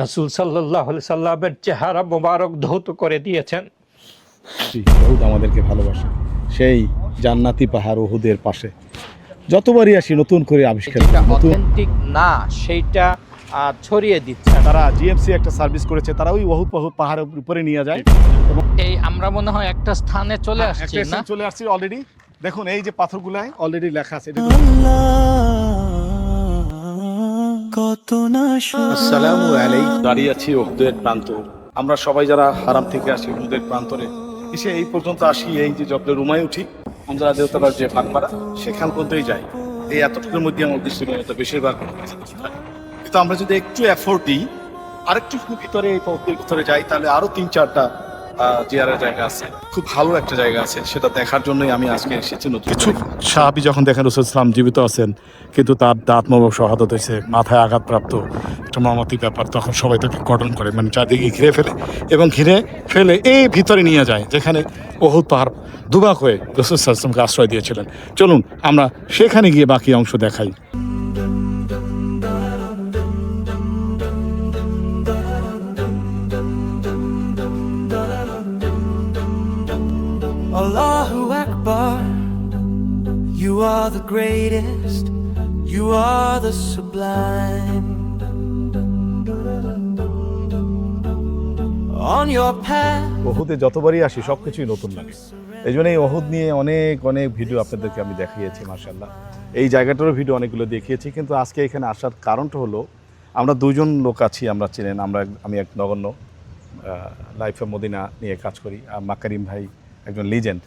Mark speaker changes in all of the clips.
Speaker 1: রাসুল সাল্লাহ সাল্লামের চেহারা মোবারক ধৌত করে দিয়েছেন।
Speaker 2: আমাদেরকে ভালোবাসে। সেই জান্নাতি পাহাড় ওহুদের পাশে। যতবারই আসি নতুন করে আবিষ্কার
Speaker 1: অথেন্টিক না সেইটা ছড়িয়ে দিচ্ছে।
Speaker 2: তারা জিএমসি একটা সার্ভিস করেছে তারা ওই ওহুদ পাহু পাহাড়ের উপরে নিয়ে যায়।
Speaker 1: এবং এই আমরা মনে হয় একটা স্থানে চলে আসছি
Speaker 2: হ্যাঁ,
Speaker 1: না?
Speaker 2: চলে আসছি অলরেডি দেখুন এই যে পাথরগুলায় অলরেডি লেখা আছে। এটা
Speaker 3: কত না
Speaker 2: আসসালামু আলাইকুম। দাঁড়িয়ে আছি ওহুদের প্রান্ত। আমরা সবাই যারা হারাম থেকে আসি ওহুদের প্রান্তরে এসে এই পর্যন্ত আসি এই যে যত রুমায় উঠি। আমরা দেবতার যে পাকপাড়া সেখান পর্যন্তই যাই। এই এতটুকুর মধ্যে আমার উদ্দেশ্য নিয়ে বেশিরভাগ কিন্তু আমরা যদি একটু এফোর্ট দিই আরেকটু ভিতরে এই পথের ভিতরে যাই তাহলে আরও তিন চারটা জিয়ারের জায়গা আছে। খুব ভালো একটা জায়গা আছে, সেটা দেখার জন্যই আমি আজকে এসেছি নতুন কিছু সাহাবি যখন দেখেন রসুল ইসলাম জীবিত আছেন, কিন্তু তার দাঁত মবক শহাদত হয়েছে, মাথায় আঘাতপ্রাপ্ত একটা মর্মান্তিক ব্যাপার, তখন সবাই তাকে কটন করে মানে চারদিকে ঘিরে ফেলে এবং ঘিরে ফেলে এই ভিতরে নিয়ে যায়, যেখানে বহুত পাহাড় দুবাক হয়ে রসুল ইসলামকে আশ্রয় দিয়েছিলেন। চলুন, আমরা সেখানে গিয়ে বাকি অংশ দেখাই।
Speaker 3: Allahu Akbar. You are the greatest. You are the sublime. On your path.
Speaker 2: যতবারই আসি সব কিছুই নতুন লাগে। এই জন্য এই ওহুদ নিয়ে অনেক অনেক ভিডিও আপনাদেরকে আমি দেখিয়েছি মার্শাল্লাহ এই জায়গাটারও ভিডিও অনেকগুলো দেখিয়েছি, কিন্তু আজকে এখানে আসার কারণটা হলো, আমরা দুজন লোক আছি, আমরা চিনেন, আমরা আমি এক নগণ্য লাইফে মদিনা নিয়ে কাজ করি, আর মাকারিম ভাই একজন লিজেন্ড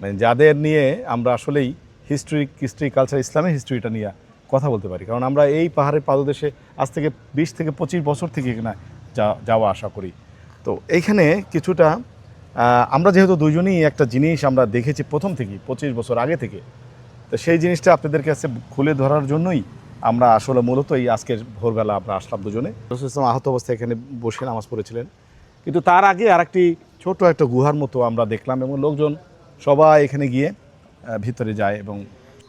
Speaker 2: মানে যাদের নিয়ে আমরা আসলেই হিস্ট্রি হিস্ট্রি কালচার ইসলামের হিস্ট্রিটা নিয়ে কথা বলতে পারি। কারণ আমরা এই পাহাড়ের পাদদেশে আজ থেকে বিশ থেকে পঁচিশ বছর থেকে এখানে যাওয়া আশা করি। তো এইখানে কিছুটা আমরা যেহেতু দুজনেই একটা জিনিস আমরা দেখেছি প্রথম থেকেই, পঁচিশ বছর আগে থেকে। তো সেই জিনিসটা আপনাদের কাছে খুলে ধরার জন্যই আমরা আসলে মূলত এই আজকের ভোরবেলা আমরা আসলাম দুজনে। আহত অবস্থায় এখানে বসে নামাজ পড়েছিলেন। কিন্তু তার আগে আরেকটি ছোট একটা গুহার মতো আমরা দেখলাম এবং লোকজন সবাই এখানে গিয়ে ভিতরে যায় এবং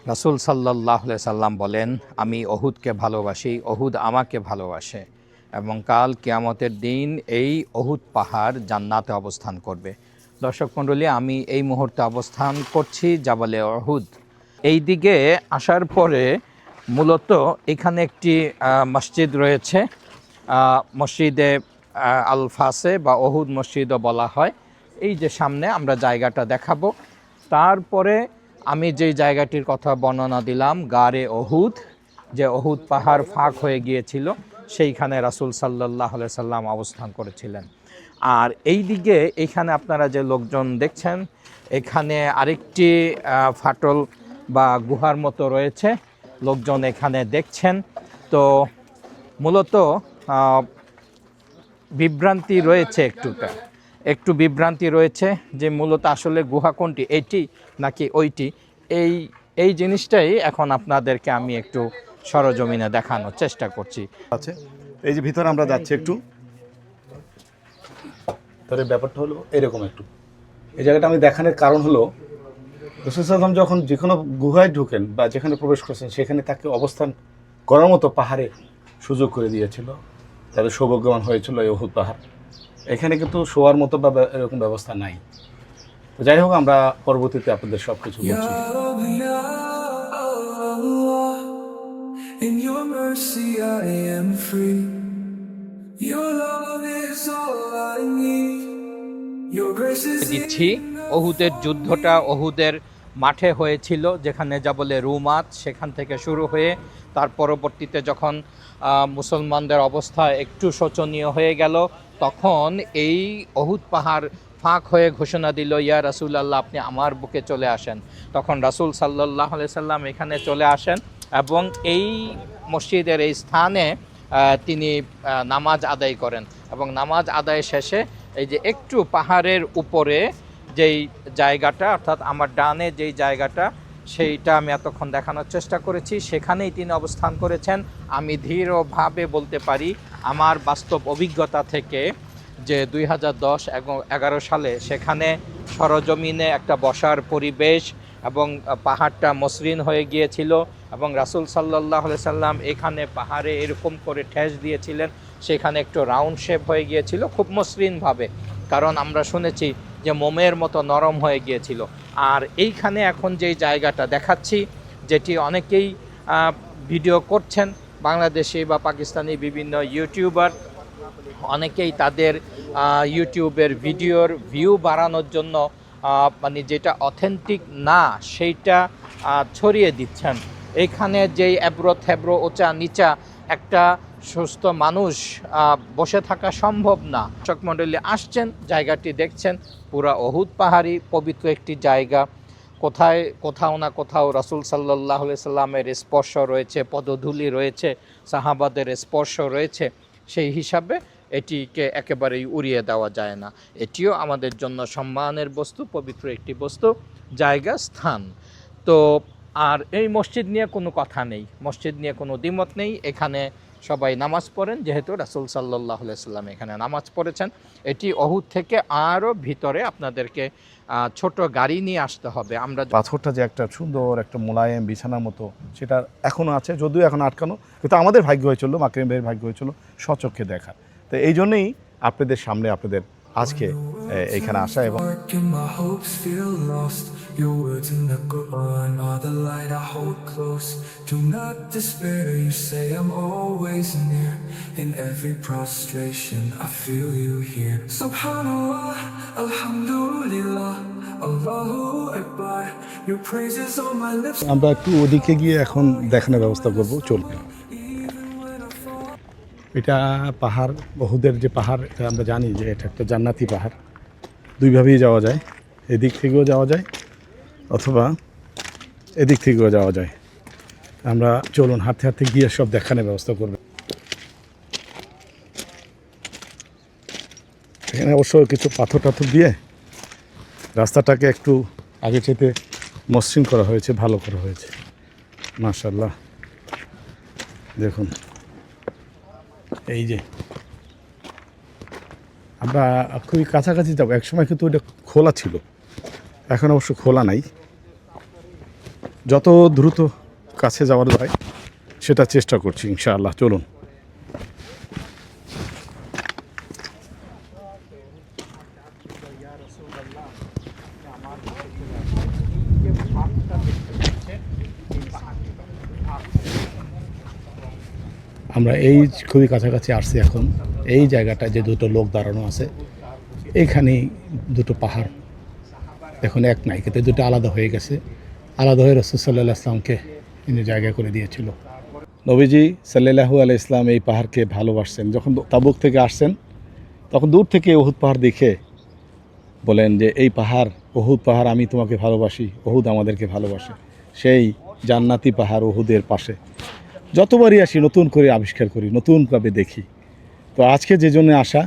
Speaker 1: রাসুল সাল্লাহ সাল্লাম বলেন, আমি অহুদকে ভালোবাসি, অহুদ আমাকে ভালোবাসে এবং কাল কিয়ামতের দিন এই অহুদ পাহাড় জান্নাতে অবস্থান করবে। দর্শক মণ্ডলী, আমি এই মুহূর্তে অবস্থান করছি জাবালে অহুদ। এই দিকে আসার পরে মূলত এখানে একটি মসজিদ রয়েছে। মসজিদে আল ফাসে বা অহুদ মসজিদও বলা হয়। এই যে সামনে আমরা জায়গাটা দেখাবো। তারপরে আমি যেই জায়গাটির কথা বর্ণনা দিলাম, গারে অহুদ যে অহুদ পাহাড় ফাঁক হয়ে গিয়েছিল, সেইখানে রাসুল সাল্লাহ সাল্লাম অবস্থান করেছিলেন। আর এই দিকে এখানে আপনারা যে লোকজন দেখছেন, এখানে আরেকটি ফাটল বা গুহার মতো রয়েছে। লোকজন এখানে দেখছেন। তো মূলত বিভ্রান্তি রয়েছে একটুটা একটু বিভ্রান্তি রয়েছে যে মূলত আসলে গুহা কোনটি, এটি নাকি ওইটি? এই এই জিনিসটাই এখন আপনাদেরকে আমি একটু সরজমিনে দেখানোর চেষ্টা করছি।
Speaker 2: আছে। এই যে ভিতরে আমরা যাচ্ছি একটু। তাহলে ব্যাপারটা হলো এরকম একটু। এই জায়গাটা আমি দেখানোর কারণ হলো, রসুল সাল্লাম যখন যে কোনো গুহায় ঢুকেন বা যেখানে প্রবেশ করছেন, সেখানে তাকে অবস্থান করার মতো পাহাড়ে সুযোগ করে দিয়েছিল। তাদের সৌভাগ্যবান হয়েছিল এই অহুদ পাহাড় এখানে কিন্তু শোয়ার মতো বা এরকম ব্যবস্থা নাই তো যাই হোক আমরা পরবর্তীতে আপনাদের সব কিছু বলছি
Speaker 3: in your mercy I am free. Your love is all I need. Your grace is
Speaker 1: দিচ্ছি অহুদের যুদ্ধটা অহুদের মাঠে হয়েছিল, যেখানে যা বলে রুমাত, সেখান থেকে শুরু হয়ে তার পরবর্তীতে যখন মুসলমানদের অবস্থা একটু শোচনীয় হয়ে গেল, তখন এই অহুদ পাহাড় ফাঁক হয়ে ঘোষণা দিল, ইয়া রাসুল আল্লাহ আপনি আমার বুকে চলে আসেন। তখন রাসুল সাল্লাহ সাল্লাম এখানে চলে আসেন এবং এই মসজিদের এই স্থানে তিনি নামাজ আদায় করেন এবং নামাজ আদায় শেষে এই যে একটু পাহাড়ের উপরে যেই জায়গাটা, অর্থাৎ আমার ডানে যেই জায়গাটা, সেইটা আমি এতক্ষণ দেখানোর চেষ্টা করেছি। সেখানেই তিনি অবস্থান করেছেন। আমি ধীরভাবে বলতে পারি, আমার বাস্তব অভিজ্ঞতা থেকে যে দুই হাজার দশ এগারো সালে সেখানে সরজমিনে একটা বসার পরিবেশ এবং পাহাড়টা মসৃণ হয়ে গিয়েছিল এবং রাসুল সাল্লাহ সাল্লাম এখানে পাহাড়ে এরকম করে ঠেস দিয়েছিলেন। সেখানে একটু রাউন্ড শেপ হয়ে গিয়েছিল, খুব মসৃণভাবে। কারণ আমরা শুনেছি যে মোমের মতো নরম হয়ে গিয়েছিল। আর এইখানে এখন যেই জায়গাটা দেখাচ্ছি, যেটি অনেকেই ভিডিও করছেন, বাংলাদেশি বা পাকিস্তানি বিভিন্ন ইউটিউবার, অনেকেই তাদের ইউটিউবের ভিডিওর ভিউ বাড়ানোর জন্য মানে যেটা অথেন্টিক না, সেইটা ছড়িয়ে দিচ্ছেন। এখানে যেই এব্রো থেব্রো ওচা নিচা একটা সুস্থ মানুষ বসে থাকা সম্ভব না। দর্শক মণ্ডলী আসছেন, জায়গাটি দেখছেন, পুরা অহুদ পাহাড়ি, পবিত্র একটি জায়গা। কোথায়, কোথাও না কোথাও রাসুল সাল্লাহ সাল্লামের স্পর্শ রয়েছে, পদধূলি রয়েছে, সাহাবাদের স্পর্শ রয়েছে। সেই হিসাবে এটিকে একেবারেই উড়িয়ে দেওয়া যায় না। এটিও আমাদের জন্য সম্মানের বস্তু, পবিত্র একটি বস্তু, জায়গা, স্থান। তো আর এই মসজিদ নিয়ে কোনো কথা নেই। মসজিদ নিয়ে কোনো দ্বিমত নেই। এখানে সবাই নামাজ পড়েন যেহেতু রাসুল সাল্লাহ সাল্লাম এখানে নামাজ পড়েছেন। এটি অহুদ থেকে আরও ভিতরে আপনাদেরকে ছোট গাড়ি নিয়ে আসতে হবে। আমরা
Speaker 2: পাথরটা যে একটা সুন্দর একটা মোলায়েম বিছানার মতো সেটা এখনও আছে যদিও এখন আটকানো। কিন্তু আমাদের ভাগ্য হয়েছিল মাকরিম ভাইয়ের ভাগ্য হয়েছিল সচক্ষে দেখা তো এই জন্যেই আপনাদের সামনে আপনাদের আজকে এ, এইখানে আসা এবং
Speaker 3: Your words in the Quran are the light I hold close. Do not despair, you say I'm always near. In every prostration, I feel you here. Subhanallah, Alhamdulillah, Allahu Akbar. Your praises on my lips.
Speaker 2: আমরা একটু ওদিকে গিয়ে এখন দেখানোর ব্যবস্থা করব চলুন এটা পাহাড় বহুদের যে পাহাড় এটা আমরা জানি যে এটা একটা জান্নাতি পাহাড় দুইভাবেই যাওয়া যায় এদিক থেকেও যাওয়া যায় অথবা এদিক থেকেও যাওয়া যায়। আমরা চলুন হাতে হাতে গিয়ে সব দেখানোর ব্যবস্থা করব। এখানে অবশ্য কিছু পাথর টাথর দিয়ে রাস্তাটাকে একটু আগে চেতে মসৃণ করা হয়েছে, ভালো করা হয়েছে। মাশাল্লাহ দেখুন, এই যে। আমরা খুবই কাছাকাছি যাব, একসময় কিন্তু ওইটা খোলা ছিল। এখন অবশ্য খোলা নাই। যত দ্রুত কাছে যাওয়ার যায় সেটা চেষ্টা করছি, ইনশাআল্লাহ, চলুন। আমরা এই খুবই কাছাকাছি আসছি এখন। এই জায়গাটা যে দুটো লোক দাঁড়ানো আছে এইখানেই দুটো পাহাড়। এখন এক নাই কিন্তু দুটো আলাদা হয়ে গেছে। আলাদা হয়ে রসুল সাল্লাহ ইসলামকে ইনি জায়গা করে দিয়েছিল। নবীজি সাল্লাহু আলাই ইসলাম এই পাহাড়কে ভালোবাসছেন। যখন তাবুক থেকে আসছেন, তখন দূর থেকে ওহুদ পাহাড় দেখে বলেন যে, এই পাহাড় ওহুদ পাহাড় আমি তোমাকে ভালোবাসি ওহুদ আমাদেরকে ভালোবাসে। সেই জান্নাতি পাহাড় ওহুদের পাশে। যতবারই আসি, নতুন করে আবিষ্কার করি, নতুনভাবে দেখি। তো আজকে যে জন্য আসা,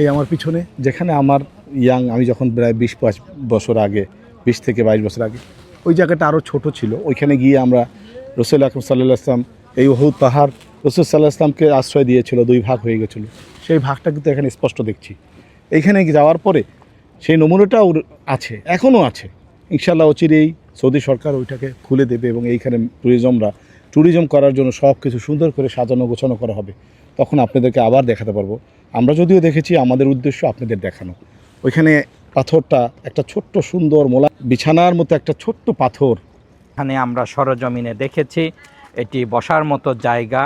Speaker 2: এই আমার পিছনে, যেখানে আমার ইয়াং, আমি যখন প্রায় বিশ পাঁচ বছর আগে, বিশ থেকে বাইশ বছর আগে ওই জায়গাটা আরও ছোট ছিল। ওইখানে গিয়ে আমরা রসুল আকরম সাল্লাহ আসলাম এই ওহুদ পাহাড় রসুল সাল্লাহ আসলামকে আশ্রয় দিয়েছিল, দুই ভাগ হয়ে গেছিল। সেই ভাগটা কিন্তু এখানে স্পষ্ট দেখছি। এইখানে যাওয়ার পরে সেই নমুনাটাও আছে এখনও আছে। ইনশাল্লাহ অচিরেই সৌদি সরকার ওইটাকে খুলে দেবে এবং এইখানে ট্যুরিজমরা ট্যুরিজম করার জন্য সব কিছু সুন্দর করে সাজানো গোছানো করা হবে। তখন আপনাদেরকে আবার দেখাতে পারব। আমরা যদিও দেখেছি, আমাদের উদ্দেশ্য আপনাদের দেখানো। ওইখানে পাথরটা একটা ছোট্ট সুন্দর মোলা বিছানার মতো একটা ছোট্ট পাথর।
Speaker 1: এখানে আমরা সরজমিনে দেখেছি এটি বসার মতো জায়গা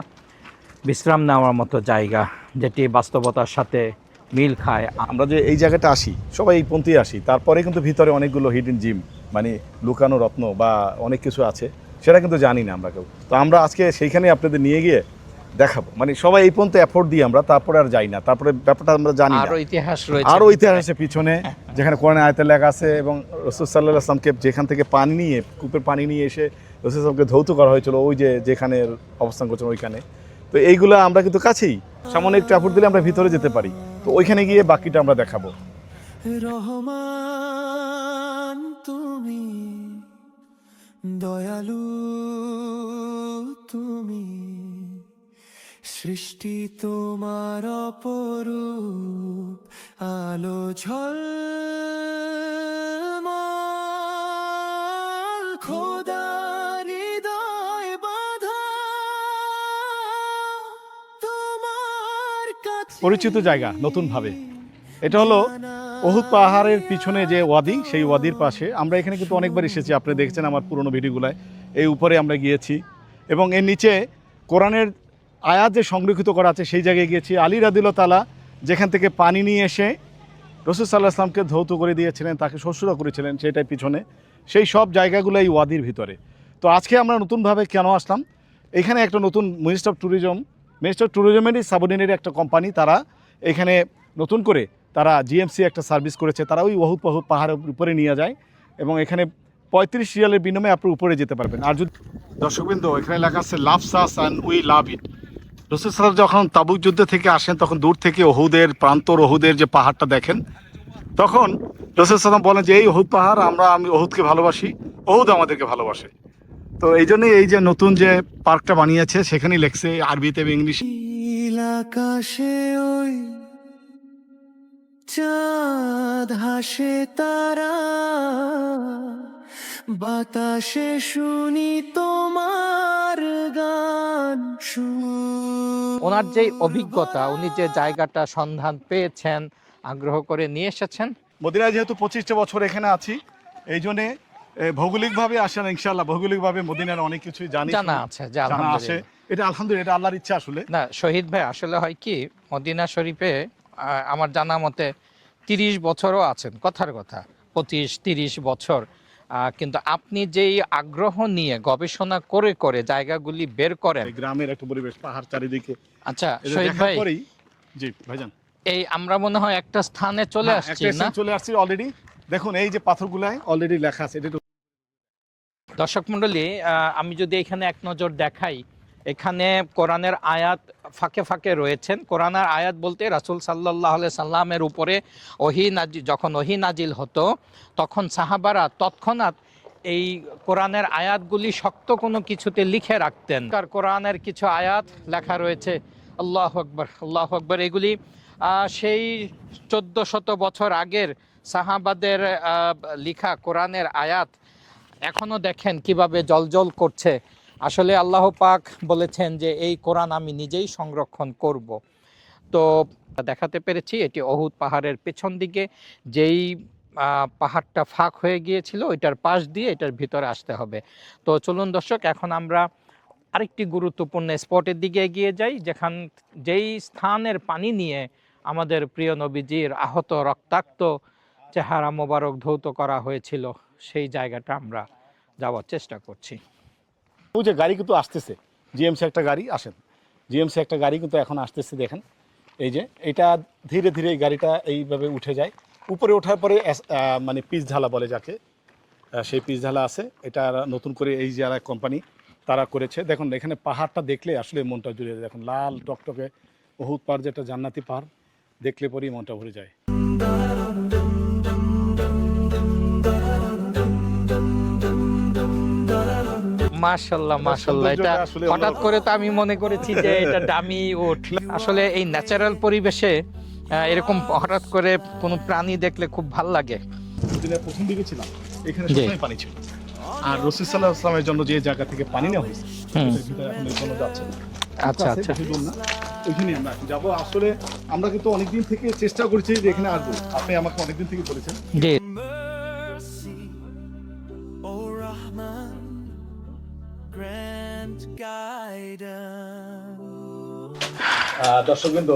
Speaker 1: বিশ্রাম নেওয়ার মতো জায়গা যেটি বাস্তবতার সাথে মিল খায়।
Speaker 2: আমরা যে এই জায়গাটা আসি সবাই এই পন্থী আসি তারপরে কিন্তু ভিতরে অনেকগুলো হিডেন জিম মানে লুকানো রত্ন বা অনেক কিছু আছে সেটা কিন্তু জানি না আমরা কেউ। তো আমরা আজকে সেইখানে আপনাদের নিয়ে গিয়ে দেখাবো। মানে সবাই এই পর্যন্ত এফোর্ট দিই আমরা তারপরে আর যাই না। তারপরে ব্যাপারটা আমরা জানি না।
Speaker 1: আরও ইতিহাস রয়েছে।
Speaker 2: আরও ইতিহাস আছে পিছনে যেখানে কোরআনে আয়তে লেখা আছে এবং রসুল সাল্লাহ আসলামকে যেখান থেকে পানি নিয়ে কূপের পানি নিয়ে এসে রসুল আসলামকে ধৌত করা হয়েছিল ওই যে যেখানে অবস্থান করছেন ওইখানে। তো এইগুলো আমরা কিন্তু কাছেই। সামনে একটু এফোর্ট দিলে আমরা ভিতরে যেতে পারি। তো ওইখানে গিয়ে বাকিটা আমরা দেখাবো।
Speaker 3: রহমান তুমি দয়ালু তুমি সৃষ্টি তোমার অপরূপ আলো ঝল
Speaker 2: পরিচিত জায়গা, নতুনভাবে। এটা হলো অহুদ পাহাড়ের পিছনে যে ওয়াদি, সেই ওয়াদির পাশে। আমরা এখানে কিন্তু অনেকবার এসেছি, আপনি দেখেছেন আমার পুরনো ভিডিওগুলায়। এই উপরে আমরা গিয়েছি। এবং এর নিচে কোরআনের আয়াত যে সংরক্ষিত করা আছে, সেই জায়গায় গিয়েছি। আলী রাদিল তালা যেখান থেকে পানি নিয়ে এসে রসুল সাল্লাহ আসলামকে ধৌত করে দিয়েছিলেন, তাকে শ্বশুরা করেছিলেন সেটাই পিছনে। সেই সব জায়গাগুলো এই ওয়াদির ভিতরে। তো আজকে আমরা নতুনভাবে কেন আসলাম? এখানে একটা নতুন minister of tourism minister of ট্যুরিজমেরই subordinate একটা কোম্পানি তারা এখানে নতুন করে তারা জিএমসি একটা সার্ভিস করেছে। তারা ওই ওহুদ পাহুদ পাহাড়ের উপরে নিয়ে যায় এবং এখানে পঁয়ত্রিশ রিয়ালের বিনিময়ে আপনি উপরে যেতে পারবেন। আর যদি দর্শকবৃন্দ, এখানে লেখা আছে লাভ সাস অ্যান্ড উই লাভ ইট রসুল সাল্লাম যখন তাবুক যুদ্ধ থেকে আসেন, তখন দূর থেকে ওহুদের প্রান্তর ওহুদের যে পাহাড়টা দেখেন, তখন রসুল সাল্লাম বলেন যে, এই ওহুদ পাহাড়, আমরা, আমি ওহুদকে ভালোবাসি, ওহুদ আমাদেরকে ভালোবাসে। তো এই জন্যই এই যে নতুন যে পার্কটা বানিয়েছে, সেখানেই লেখছে আরবিতে এবং ইংলিশ।
Speaker 4: আকাশে ওই চাঁদ হাসে তারা। বাতাসে শুনি তোমার গান
Speaker 1: ওনার যে অভিজ্ঞতা উনি যে জায়গাটা সন্ধান পেয়েছেন আগ্রহ করে নিয়ে এসেছেন।
Speaker 2: মদিনায় যেহেতু পঁচিশটা বছর এখানে আছি এই জন্যে ভৌগোলিকভাবে আসেন ইনশাল্লাহ ভৌগোলিকভাবে মদিনার অনেক কিছুই জানি
Speaker 1: জানা আছে যে
Speaker 2: জানা
Speaker 1: আলহামদুলিল্লাহ।
Speaker 2: এটা আলহামদুলিল্লাহ এটা আল্লাহর ইচ্ছা আসলে।
Speaker 1: না শহীদ ভাই আসলে হয় কি মদিনা শরীফে আমার জানা মতে তিরিশ বছরও আছেন কথার কথা পঁচিশ তিরিশ বছর। কিন্তু আপনি যেই আগ্রহ নিয়ে গবেষণা করে করে জায়গাগুলি বের করেন।
Speaker 2: গ্রামের একটা পরিবেশ পাহাড় চারিদিকে।
Speaker 1: আচ্ছা শহীদ ভাই।
Speaker 2: জি ভাইজান।
Speaker 1: এই আমরা মনে হয় একটা স্থানে চলে
Speaker 2: হ্যাঁ,
Speaker 1: আসছি না?
Speaker 2: চলে আসছি অলরেডি দেখুন এই যে পাথরগুলায় অলরেডি লেখা আছে এটা
Speaker 1: দর্শক মণ্ডলী আমি যদি এখানে এক নজর দেখাই এখানে কোরআনের আয়াত ফাঁকে ফাঁকে রয়েছেন। কোরআনের আয়াত বলতে রাসূল সাল্লাহ সাল্লামের উপরে ওহি নাজি যখন ওহি নাজিল হতো, তখন সাহাবারা তৎক্ষণাৎ এই কোরআনের আয়াতগুলি শক্ত কোনো কিছুতে লিখে রাখতেন। আর কোরআনের কিছু আয়াত লেখা রয়েছে, আল্লাহ আকবর আল্লাহ আকবর, এগুলি সেই চোদ্দ শত বছর আগের সাহাবাদের লিখা কোরআনের আয়াত এখনও দেখেন কীভাবে জলজল করছে। আসলে আল্লাহ পাক বলেছেন যে, এই কোরআন আমি নিজেই সংরক্ষণ করব। তো দেখাতে পেরেছি এটি অহুদ পাহাড়ের পেছন দিকে। যেই পাহাড়টা ফাঁক হয়ে গিয়েছিল, ওইটার পাশ দিয়ে এটার ভিতরে আসতে হবে। তো চলুন দর্শক, এখন আমরা আরেকটি গুরুত্বপূর্ণ স্পটের দিকে এগিয়ে যাই, যেখান, যেই স্থানের পানি নিয়ে আমাদের প্রিয় নবীজির আহত রক্তাক্ত চেহারা মোবারক ধৌত করা হয়েছিল, সেই জায়গাটা আমরা যাওয়ার চেষ্টা করছি।
Speaker 2: ওই যে গাড়ি কিন্তু আসতেছে জিএমসি একটা গাড়ি, আসেন। জিএমসি একটা গাড়ি কিন্তু এখন আসতেছে, দেখেন। এই যে, এটা ধীরে ধীরে এই গাড়িটা এইভাবে উঠে যায়। উপরে ওঠার পরে মানে পিচ ঢালা বলে যাকে সেই পিস ঢালা আছে। এটা নতুন করে এই যারা কোম্পানি তারা করেছে। দেখুন, এখানে পাহাড়টা দেখলে আসলে মনটা জুড়ে যায়। দেখুন, লাল টকটকে বহুত পাহাড়, যেটা জান্নাতি পাহাড়, দেখলে পরেই মনটা ভরে যায়।
Speaker 1: মাশাল্লাহ মাশাল্লাহ এটা হঠাৎ করে তো আমি মনে করেছি যে এটা ডামি উঠ আসলে এই ন্যাচারাল পরিবেশে এরকম হঠাৎ করে কোনো প্রাণী দেখলে খুব ভালো লাগে।
Speaker 2: প্রথম দিকে ছিলাম এখানে সবসময় পানি ছিল। আর রসুল সাল্লাহ আসলামের জন্য যে জায়গা থেকে পানি নেওয়া হয়েছে ভিতরে এখন এখনও যাচ্ছে না।
Speaker 1: আচ্ছা আচ্ছা
Speaker 2: ওইখানে আমরা এখন যাব আসলে আমরা কিন্তু অনেকদিন থেকে চেষ্টা করছি যে এখানে আসব। আপনি আমাকে অনেকদিন থেকে বলেছেন।
Speaker 1: জি।
Speaker 2: দর্শকবৃন্দ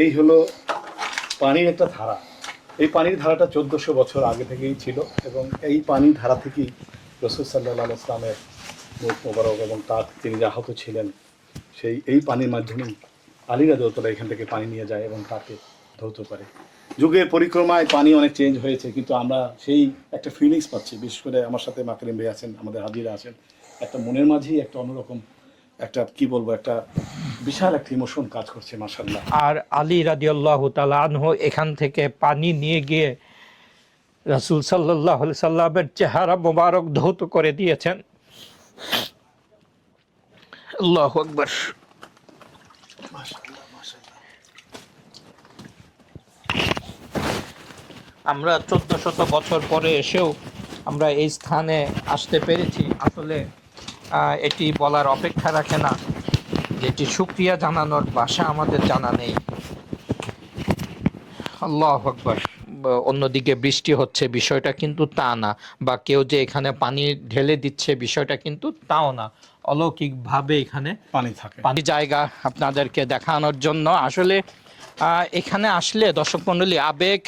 Speaker 2: এই হলো পানির একটা ধারা। এই পানির ধারাটা চোদ্দশো বছর আগে থেকেই ছিল এবং এই পানির ধারা থেকেই রসুল সাল্লাহ ইসলামের মুখ মোবারক এবং তার তিনি আহত ছিলেন, সেই এই পানির মাধ্যমেই আলীরা দৌতলা এখান থেকে পানি নিয়ে যায় এবং তাকে ধৌত করে। যুগের পরিক্রমায় পানি অনেক চেঞ্জ হয়েছে, কিন্তু আমরা সেই একটা ফিলিংস পাচ্ছি। বিশেষ করে আমার সাথে মাকরিম ভাই আছেন, আমাদের হাজিরা আছেন। একটা মনের মাঝেই একটা অন্যরকম একটা কি বলব একটা বিশাল একটা ইমোশন কাজ করছে মাসাল্লাহ
Speaker 1: আর আলী রাদিয়াল্লাহু তাআলা আনহু এখান থেকে পানি নিয়ে গিয়ে রাসূল সাল্লাল্লাহু আলাইহি সাল্লামের চেহারা মোবারক ধৌত করে দিয়েছেন। আল্লাহু আকবার। আমরা চোদ্দ শত বছর পরে এসেও আমরা এই স্থানে আসতে পেরেছি। আসলে এটি বলার অপেক্ষা রাখে না। যেটি সুক্রিয়া জানানোর ভাষা আমাদের জানা নেই। আল্লাহ আকবর। অন্যদিকে বৃষ্টি হচ্ছে বিষয়টা কিন্তু তা না। বা কেউ যে এখানে পানি ঢেলে দিচ্ছে বিষয়টা কিন্তু তাও না। অলৌকিকভাবে এখানে
Speaker 5: পানি থাকে।
Speaker 1: পানি জায়গা আপনাদেরকে দেখানোর জন্য। আসলে আহ, এখানে আসলে দর্শক মণ্ডলী আবেগ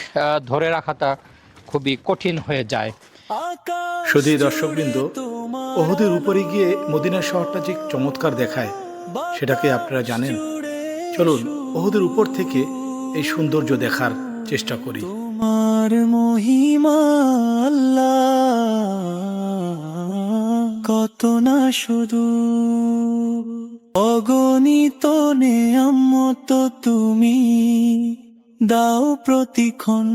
Speaker 1: ধরে রাখাটা খুবই কঠিন হয়ে যায়।
Speaker 2: শুধু দর্শকবৃন্দ ওহুদের উপরে গিয়ে মদিনা শহরটা যে চমৎকার দেখায়, সেটাকে আপনারা জানেন। চলুন, ওহুদের উপর থেকে এই সৌন্দর্য দেখার চেষ্টা করি।
Speaker 4: তোমার মহিমা কত না শুধু অগণিত নেয়ামত তুমি, দাও প্রতিক্ষণ